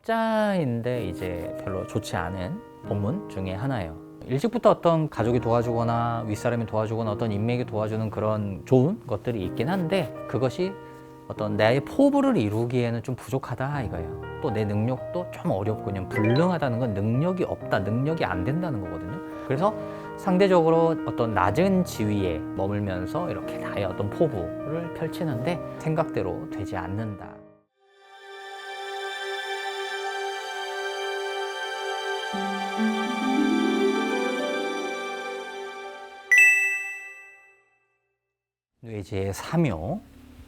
협자인데 이제 별로 좋지 않은 본문 중에 하나예요. 일찍부터 어떤 가족이 도와주거나 윗사람이 도와주거나 어떤 인맥이 도와주는 그런 좋은 것들이 있긴 한데 그것이 어떤 내 포부를 이루기에는 좀 부족하다 이거예요. 또 내 능력도 좀 그냥 불능하다는 건 능력이 없다, 능력이 안 된다는 거거든요. 그래서 상대적으로 어떤 낮은 지위에 머물면서 이렇게 나의 어떤 포부를 펼치는데 생각대로 되지 않는다. 뇌지의 사묘.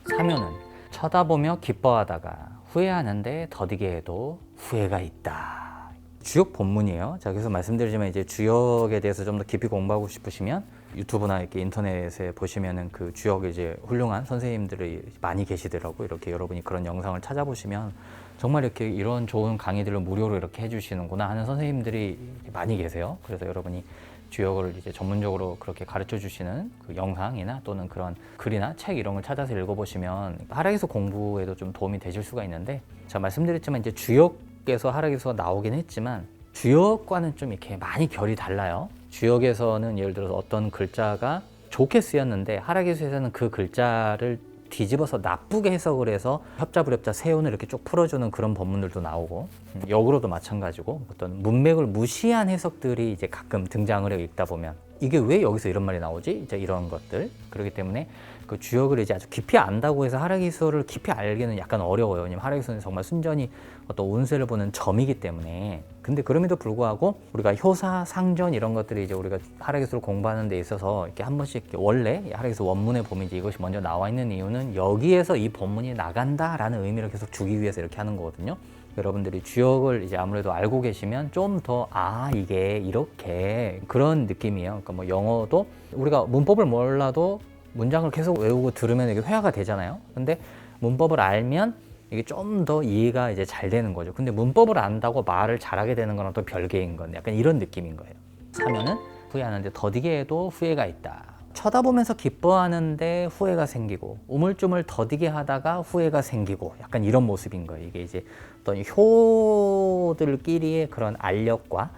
사묘는 쳐다보며 기뻐하다가 후회하는데 더디게 해도 후회가 있다. 주역 본문이에요. 자, 그래서 말씀드리지만 이제 주역에 대해서 좀 더 깊이 공부하고 싶으시면 유튜브나 이렇게 인터넷에 보시면은 그 주역에 이제 훌륭한 선생님들이 많이 계시더라고. 이렇게 여러분이 그런 영상을 찾아보시면 정말 이렇게 이런 좋은 강의들을 무료로 이렇게 해주시는구나 하는 선생님들이 많이 계세요. 그래서 여러분이 주역을 이제 전문적으로 그렇게 가르쳐 주시는 그 영상이나 또는 그런 글이나 책 이런 걸 찾아서 읽어보시면 하락에서 공부에도 좀 도움이 되실 수가 있는데 제가 말씀드렸지만 이제 주역 에서 하락에서 나오긴 했지만 주역과는 좀 이렇게 많이 결이 달라요. 주역에서는 예를 들어서 어떤 글자가 좋게 쓰였는데 하락에서에서는 그 글자를 뒤집어서 나쁘게 해석을 해서 협자 불협자 세운을 이렇게 쭉 풀어주는 그런 본문들도 나오고 음, 역으로도 마찬가지고 어떤 문맥을 무시한 해석들이 이제 가끔 등장을 해요 읽다 보면 이게 왜 여기서 이런 말이 나오지? 이제 이런 것들. 그렇기 때문에 그 주역을 이제 아주 깊이 안다고 해서 하락기서를 깊이 알기는 약간 어려워요. 왜냐면 하락기서는 정말 순전히 어떤 운세를 보는 점이기 때문에. 근데 그럼에도 불구하고 우리가 효사 상전 이런 것들이 이제 우리가 하락기서를 공부하는 데 있어서 이렇게 한 번씩 이렇게 원래 하락기서 원문에 보면 이제 이것이 먼저 나와 있는 이유는 여기에서 이 본문이 나간다라는 의미를 계속 주기 위해서 이렇게 하는 거거든요. 여러분들이 주역을 이제 아무래도 알고 계시면 좀 더 아 이게 이렇게 그런 느낌이에요. 그러니까 뭐 영어도 우리가 문법을 몰라도 문장을 계속 외우고 들으면 이게 회화가 되잖아요. 근데 문법을 알면 이게 좀 더 이해가 이제 잘 되는 거죠. 근데 문법을 안다고 말을 잘하게 되는 건또 별개인 건데 약간 이런 느낌인 거예요. 사면은 후회하는데 더디게 해도 후회가 있다. 쳐다보면서 기뻐하는데 후회가 생기고 우물쭈물 더디게 하다가 후회가 생기고 약간 이런 모습인 거예요. 이게 이제 어떤 효들끼리의 그런 알력과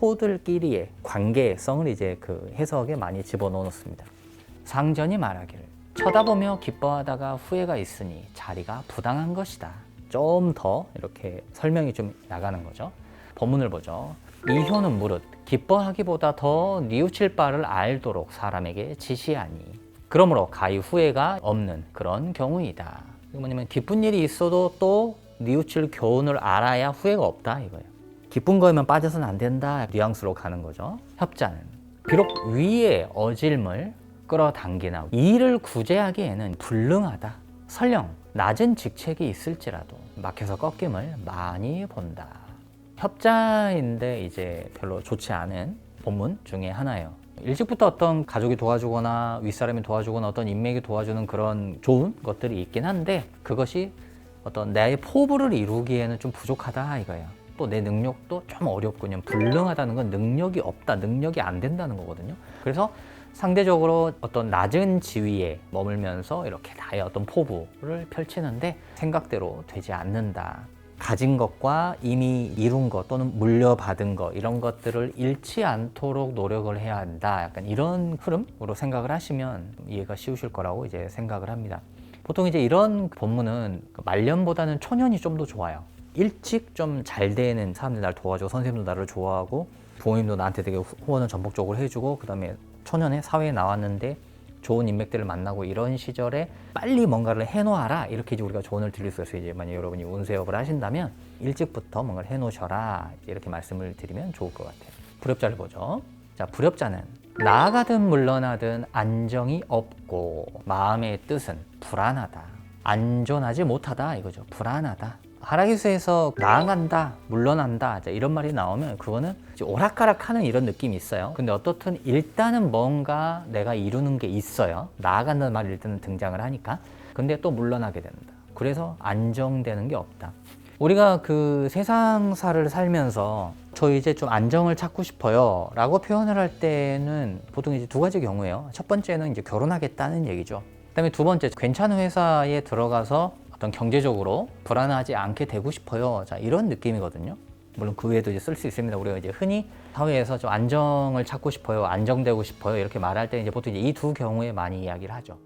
효들끼리의 관계성을 이제 그 해석에 많이 집어넣어 놓습니다. 상전이 말하기를 쳐다보며 기뻐하다가 후회가 있으니 자리가 부당한 것이다. 좀 더 이렇게 설명이 좀 나가는 거죠. 본문을 보죠. 이효는 무릇 기뻐하기보다 더 뉘우칠 바를 알도록 사람에게 지시하니 그러므로 가히 후회가 없는 그런 경우이다. 뭐냐면 기쁜 일이 있어도 또 뉘우칠 교훈을 알아야 후회가 없다 이거예요. 기쁜 거에만 빠져서는 안 된다 뉘앙스로 가는 거죠. 협자는 비록 위의 어질물 끌어당기나 이를 구제하기에는 불능하다. 설령 낮은 직책이 있을지라도 막혀서 꺾임을 많이 본다. 협자인데 이제 별로 좋지 않은 본문 중에 하나예요. 일찍부터 어떤 가족이 도와주거나 윗사람이 도와주거나 어떤 인맥이 도와주는 그런 좋은 것들이 있긴 한데 그것이 어떤 내 포부를 이루기에는 좀 부족하다 이거예요. 또 내 능력도 좀 그냥 불능하다는 건 능력이 없다, 능력이 안 된다는 거거든요. 그래서 상대적으로 어떤 낮은 지위에 머물면서 이렇게 나의 어떤 포부를 펼치는데 생각대로 되지 않는다. 가진 것과 이미 이룬 것 또는 물려받은 것 이런 것들을 잃지 않도록 노력을 해야 한다. 약간 이런 흐름으로 생각을 하시면 이해가 쉬우실 거라고 이제 생각을 합니다. 보통 이제 이런 본문은 그 말년보다는 초년이 좀 더 좋아요. 일찍 좀 잘 되는 사람들 날 도와주고 선생님도 나를 좋아하고 부모님도 나한테 되게 후- 후원을 전폭적으로 해주고 그다음에 초년에 사회에 나왔는데 좋은 인맥들을 만나고 이런 시절에 빨리 뭔가를 해놓아라 이렇게 이제 우리가 조언을 드릴 수 있어요. 이제 만약 여러분이 운세업을 하신다면 일찍부터 뭔가를 해놓으셔라 이렇게 말씀을 드리면 좋을 것 같아요. 불협자를 보죠. 자, 불협자는 나아가든 물러나든 안정이 없고 마음의 뜻은 불안하다. 안전하지 못하다 이거죠. 불안하다. 하라기수에서 나아간다, 물러난다 자, 이런 말이 나오면 그거는 오락가락하는 이런 느낌이 있어요. 근데 어떻든 일단은 뭔가 내가 이루는 게 있어요. 나아간다는 말이 일단은 등장을 하니까. 근데 또 물러나게 된다. 그래서 안정되는 게 없다. 우리가 그 세상사를 살면서 저 이제 좀 안정을 찾고 싶어요 라고 표현을 할 때는 보통 이제 두 가지 경우예요. 첫 번째는 이제 결혼하겠다는 얘기죠. 그다음에 두 번째 괜찮은 회사에 들어가서 어떤 경제적으로 불안하지 않게 되고 싶어요. 자, 이런 느낌이거든요. 물론 그 외에도 쓸 수 있습니다. 우리가 이제 흔히 사회에서 좀 안정을 찾고 싶어요, 안정되고 싶어요 이렇게 말할 때 이제 보통 이 두 경우에 많이 이야기를 하죠.